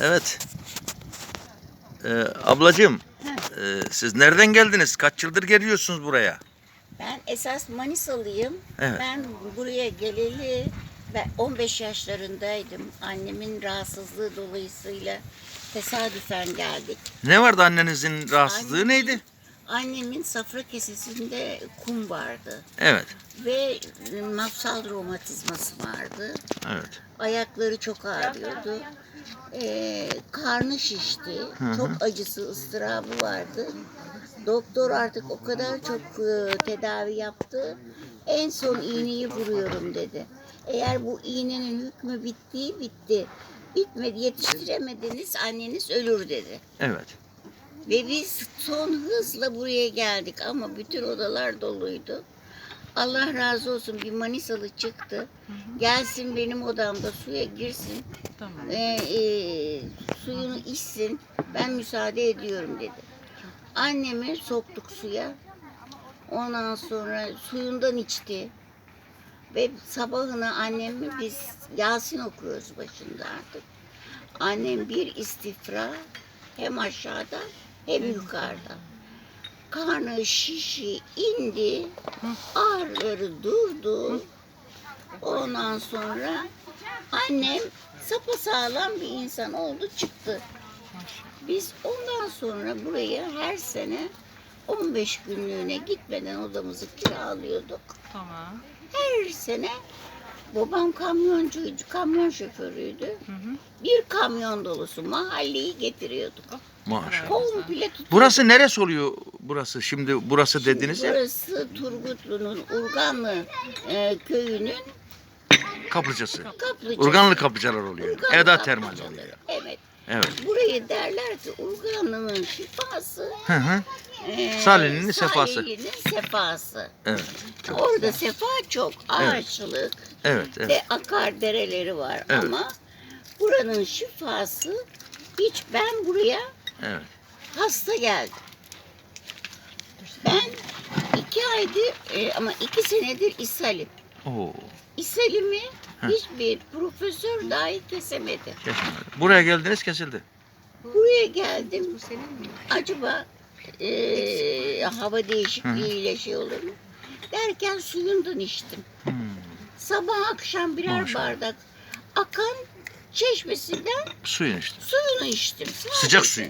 Evet. Ee, ablacığım, e, siz nereden geldiniz? Kaç yıldır geliyorsunuz buraya? Ben esas Manisalıyım. Evet. Ben buraya geleli ben 15 yaşlarındaydım. Annemin rahatsızlığı dolayısıyla tesadüfen geldik. Ne vardı annenizin rahatsızlığı Annemin- neydi? Annemin safra kesesinde kum vardı Evet, ve mafsal romatizması vardı. evet. Ayakları çok ağrıyordu. Ee, karnı şişti. hı. Çok acısı, ıstırabı vardı. Doktor artık o kadar çok e, tedavi yaptı. En son iğneyi vuruyorum dedi. Eğer bu iğnenin hükmü bitti, bitti. Bitmedi, yetiştiremediniz, anneniz ölür dedi. Evet. Ve biz son hızla buraya geldik ama bütün odalar doluydu. Allah razı olsun bir Manisalı çıktı. Gelsin benim odamda suya girsin. Tamam. Ve e, suyunu içsin. Ben müsaade ediyorum dedi. Annemi soktuk suya. Ondan sonra suyundan içti. Ve sabahına annemi biz Yasin okuyoruz başında artık. Annem bir istifra hem aşağıda hem yukarıda. Karnı şişi indi. Ağrıları durdu. Ondan sonra annem sapasağlam bir insan oldu çıktı. Biz ondan sonra buraya her sene 15 günlüğüne gitmeden odamızı kiralıyorduk. Tamam. Her sene babam kamyoncuydu, kamyon şoförüydü. Hı hı. Bir kamyon dolusu mahalleyi getiriyorduk. Maşallah. Komple tutuyorduk. Burası neresi oluyor burası? Şimdi burası dediniz ya. Burası Turgutlu'nun Urganlı e, köyünün Kaplıcası. kaplıcası. Urganlı kaplıcalar oluyor. Urganlı Eda Termal kaplıcaları. oluyor. Evet. Evet. Burayı derler ki Urganlı'nın şifası, Hı hı. e, Salihli'nin sefası. Salihli'nin sefası. Evet. Çok Orada güzel. sefa çok, ağaçlık Evet, evet. ve akar dereleri var Evet. ama buranın şifası hiç ben buraya Evet. hasta geldim. Ben iki aydır e, ama iki senedir ishalim. Oo. İshalimi Hı. hiçbir profesör dahi kesemedi. Kesilmedi. Buraya geldiniz kesildi. Buraya geldim. Bu senin mi? Acaba e, hava değişikliğiyle şey olur mu? Derken suyundan içtim. Hmm. Sabah akşam birer Maşallah. bardak akan çeşmesinden Suyun işte. suyunu içtim. Sadece. Sıcak suyu.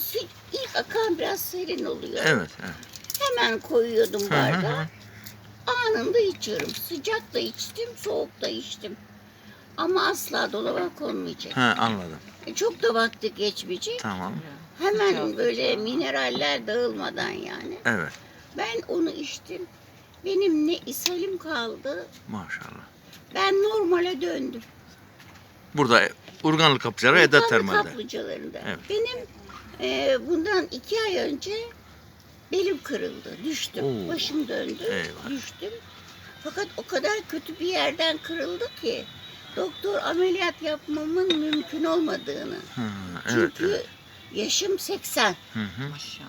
Su, ilk akan biraz serin oluyor. Evet. evet. Hemen koyuyordum bardağa. Anında içiyorum. Sıcak da içtim, soğuk da içtim. Ama asla dolaba konmayacak. Ha, anladım. E, Çok da vakti geçmeyecek. Tamam. Hemen böyle mineraller dağılmadan yani. Evet. Ben onu içtim. Benim ne ishalim kaldı. Maşallah. Ben normale döndüm. Burada Urganlı kaplıcaları Eda Urganlı Termal'de. kaplıcalarında. Evet. Benim e, bundan iki ay önce belim kırıldı. Düştüm. Oo. Başım döndü. Eyvah. Düştüm. Fakat o kadar kötü bir yerden kırıldı ki doktor ameliyat yapmamın mümkün olmadığını. Ha, evet, Çünkü evet. yaşım 80. Hı hı. Maşallah.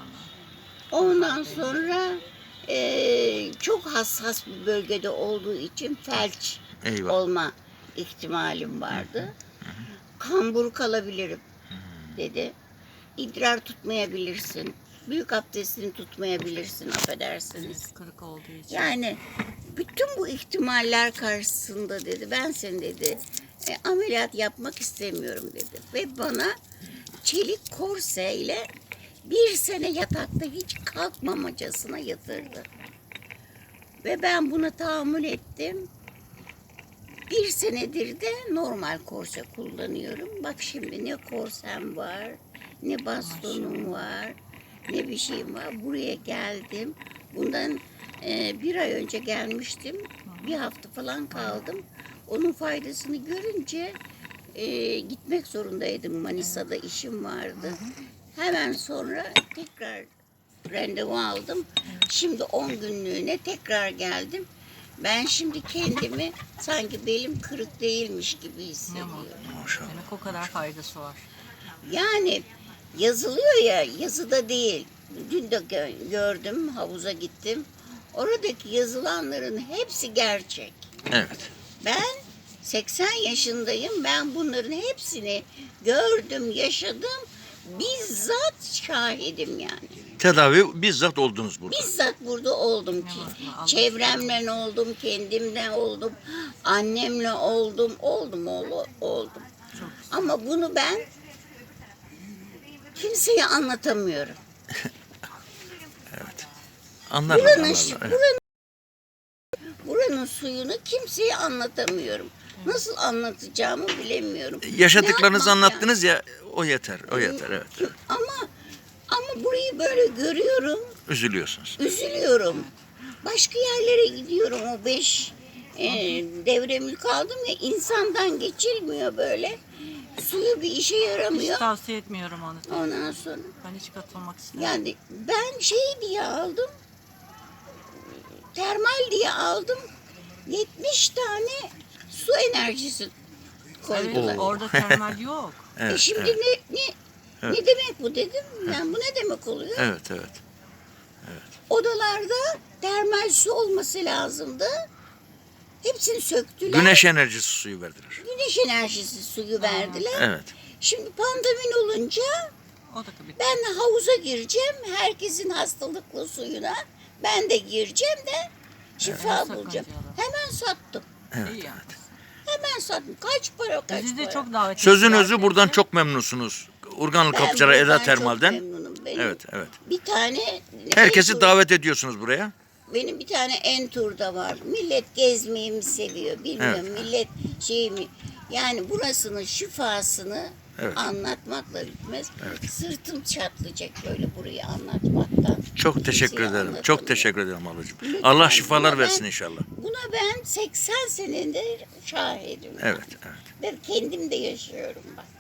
Ondan sonra e, çok hassas bir bölgede olduğu için felç Eyvah. olma ihtimalim vardı. Kambur kalabilirim dedi. İdrar tutmayabilirsin. Büyük abdestini tutmayabilirsin affedersiniz. Kırık olduğu için. Yani bütün bu ihtimaller karşısında dedi ben seni dedi e, ameliyat yapmak istemiyorum dedi. Ve bana çelik korseyle bir sene yatakta hiç kalkmamacasına yatırdı. Ve ben buna tahammül ettim. Bir senedir de normal korse kullanıyorum. Bak şimdi ne korsem var, ne bastonum var, ne bir şeyim var. Buraya geldim. Bundan e, bir ay önce gelmiştim. Bir hafta falan kaldım. Onun faydasını görünce e, gitmek zorundaydım. Manisa'da işim vardı. Hemen sonra tekrar randevu aldım. Şimdi 10 günlüğüne tekrar geldim. Ben şimdi kendimi sanki belim kırık değilmiş gibi hissediyorum. Maşallah. Demek o kadar faydası var. Yani yazılıyor ya yazıda değil. Dün de gö- gördüm havuza gittim. Oradaki yazılanların hepsi gerçek. Evet. Ben 80 yaşındayım. Ben bunların hepsini gördüm, yaşadım. Bizzat şahidim yani. Tedavi bizzat oldunuz burada. Bizzat burada oldum ki. Çevremle oldum, kendimle oldum, annemle oldum, oldum, oldum, oldum. Çok Ama bunu ben kimseye anlatamıyorum. Anlar Buranın, anlarlar, evet. buranın, buranın suyunu kimseye anlatamıyorum. Nasıl anlatacağımı bilemiyorum. Yaşadıklarınızı anlattınız ya o yeter. O yeter evet. evet. Ama burayı böyle görüyorum, Üzülüyorsunuz. üzülüyorum. Başka yerlere gidiyorum o beş e, devremil kaldım ya insandan geçilmiyor böyle. Suyu bir işe Hiç yaramıyor. tavsiye etmiyorum onu. Ondan sonra Ben hiç katılmak istemiyorum. yani ben şey diye aldım. Termal diye aldım. 70 tane su enerjisi Evet, koydular. orada termal yok. E Evet, şimdi evet, ne ne ne demek bu dedim. Yani bu ne demek oluyor? evet, evet. Odalarda termal su olması lazımdı. Hepsini söktüler. Güneş enerjisi suyu verdiler. Güneş enerjisi suyu verdiler. Evet. Şimdi pandemin olunca O da tabii. ben havuza gireceğim. Herkesin hastalıklı suyuna ben de gireceğim de şifa Evet, bulacağım. Hemen sattım. İyi yapmışsın. Hemen sattım. Kaç para kaç Bizi de para? çok davet Sözün özü buradan çok memnunsunuz. Urganlı Ben Eda Termal'den. Evet, evet. Bir tane Herkesi Entur- davet ediyorsunuz buraya. Benim bir tane Entur'da var. Millet gezmeyi mi seviyor bilmiyorum. Millet şey mi? Yani burasının şifasını Evet. anlatmakla bitmez. Sırtım çatlayacak böyle burayı anlatmaktan. Çok teşekkür ederim. Çok teşekkür ederim ablacığım. Lütfen, Allah şifalar buna ben- versin inşallah. Buna ben 80 senedir şahidim. Evet, evet. Ve kendim de yaşıyorum bak. Evet.